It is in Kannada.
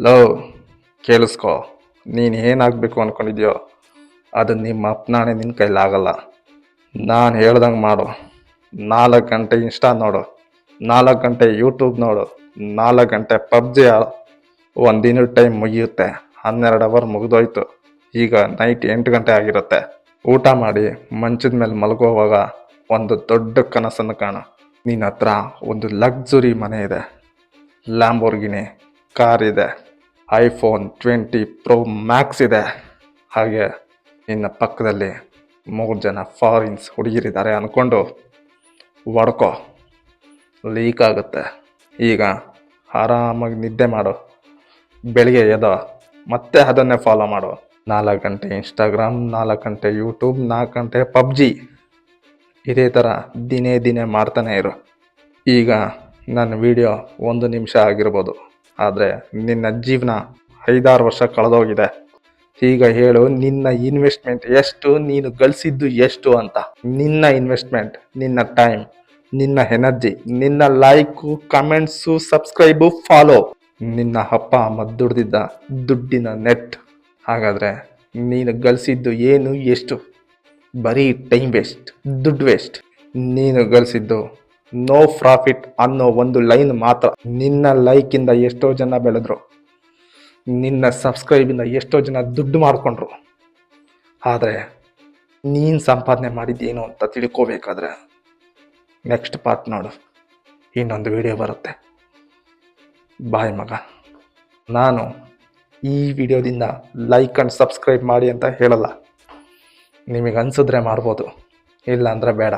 ಲವ್, ಕೇಳಿಸ್ಕೋ. ನೀನು ಏನಾಗಬೇಕು ಅಂದ್ಕೊಂಡಿದ್ಯೋ ಅದು ನಿಮ್ಮ ಅಪ್ನಾಣೆ ನಿನ್ನ ಕೈಲಾಗಲ್ಲ ನಾನು ಹೇಳ್ದಂಗೆ ಮಾಡು. ನಾಲ್ಕು ಗಂಟೆ ಇನ್ಸ್ಟಾ ನೋಡು. ನಾಲ್ಕು ಗಂಟೆ ಯೂಟ್ಯೂಬ್ ನೋಡು. ನಾಲ್ಕು ಗಂಟೆ ಪಬ್ಜಿ ಆಡು. ಒಂದಿನ ಟೈಮ್ ಮುಗಿಯುತ್ತೆ. ಹನ್ನೆರಡು ಅವರ್ ಮುಗಿದೋಯ್ತು. ಈಗ ನೈಟ್ ಎಂಟು ಗಂಟೆ ಆಗಿರುತ್ತೆ. ಊಟ ಮಾಡಿ ಮಂಚದ ಮೇಲೆ ಮಲಗೋವಾಗ ಒಂದು ದೊಡ್ಡ ಕನಸನ್ನು ಕಾಣು. ನಿನ್ನ ಹತ್ರ ಒಂದು ಲಕ್ಸುರಿ ಮನೆ ಇದೆ. ಲ್ಯಾಂಬೋರ್ಗಿನಿ ಕಾರ್ ಇದೆ. ಐಫೋನ್ ಟ್ವೆಂಟಿ ಪ್ರೋ ಮ್ಯಾಕ್ಸ್ ಇದೆ. ಹಾಗೆ ನಿನ್ನ ಪಕ್ಕದಲ್ಲಿ ಮೂರು ಜನ ಫಾರಿನ್ಸ್ ಹುಡುಗಿರಿದ್ದಾರೆ ಅಂದ್ಕೊಂಡು ಒಡ್ಕೋ ಲೀಕ್ ಆಗುತ್ತೆ. ಈಗ ಆರಾಮಾಗಿ ನಿದ್ದೆ ಮಾಡು. ಬೆಳಿಗ್ಗೆ ಎದೋ ಮತ್ತೆ ಅದನ್ನೇ ಫಾಲೋ ಮಾಡು. ನಾಲ್ಕು ಗಂಟೆ ಇನ್ಸ್ಟಾಗ್ರಾಮ್ ನಾಲ್ಕು ಗಂಟೆ ಯೂಟ್ಯೂಬ್ ನಾಲ್ಕು ಗಂಟೆ ಪಬ್ಜಿ. ಇದೇ ಥರ ದಿನೇ ದಿನೇ ಮಾಡ್ತಾನೆ ಇರು. ಈಗ ನನ್ನ ವಿಡಿಯೋ ಒಂದು ನಿಮಿಷ ಆಗಿರ್ಬೋದು. ಆದರೆ ನಿನ್ನ ಜೀವನ ಐದಾರು ವರ್ಷ ಕಳೆದೋಗಿದೆ. ಈಗ ಹೇಳು, ನಿನ್ನ ಇನ್ವೆಸ್ಟ್ಮೆಂಟ್ ಎಷ್ಟು, ನೀನು ಗಳಿಸಿದ್ದು ಎಷ್ಟು ಅಂತ. ನಿನ್ನ ಇನ್ವೆಸ್ಟ್ಮೆಂಟ್ ನಿನ್ನ ಟೈಮ್ ನಿನ್ನ ಎನರ್ಜಿ ನಿನ್ನ ಲೈಕು ಕಮೆಂಟ್ಸು ಸಬ್ಸ್ಕ್ರೈಬು ಫಾಲೋ ನಿನ್ನ ಅಪ್ಪ, ಅಮ್ಮ ದುಡ್ದಿದ್ದ ದುಡ್ಡಿನ ನೆಟ್ ಹಾಗಾದರೆ ನೀನು ಗಳಿಸಿದ್ದು ಏನು, ಎಷ್ಟು? ಬರೀ ಟೈಮ್ ವೇಸ್ಟ್ ದುಡ್ಡು ವೇಸ್ಟ್ ನೀನು ಗಳಿಸಿದ್ದು ನೋ ಪ್ರಾಫಿಟ್ ಅನ್ನೋ ಒಂದು ಲೈನ್ ಮಾತ್ರ ನಿನ್ನ ಲೈಕಿಂದ ಎಷ್ಟೋ ಜನ ಬೆಳೆದ್ರು. ನಿನ್ನ ಸಬ್ಸ್ಕ್ರೈಬಿಂದ ಎಷ್ಟೋ ಜನ ದುಡ್ಡು ಮಾಡಿಕೊಂಡ್ರು ಆದರೆ ನೀನು ಸಂಪಾದನೆ ಮಾಡಿದ್ದೇನು ಅಂತ ತಿಳ್ಕೋಬೇಕಾದ್ರೆ ನೆಕ್ಸ್ಟ್ ಪಾರ್ಟ್ ನೋಡು. ಇನ್ನೊಂದು ವಿಡಿಯೋ ಬರುತ್ತೆ. ಬಾಯ್ ಮಗ. ನಾನು ಈ ವಿಡಿಯೋದಿಂದ ಲೈಕ್ ಆ್ಯಂಡ್ ಸಬ್ಸ್ಕ್ರೈಬ್ ಮಾಡಿ ಅಂತ ಹೇಳಲ್ಲ. ನಿಮಗೆ ಅನಿಸಿದ್ರೆ ಮಾಡ್ಬೋದು. ಇಲ್ಲ ಅಂದರೆ ಬೇಡ.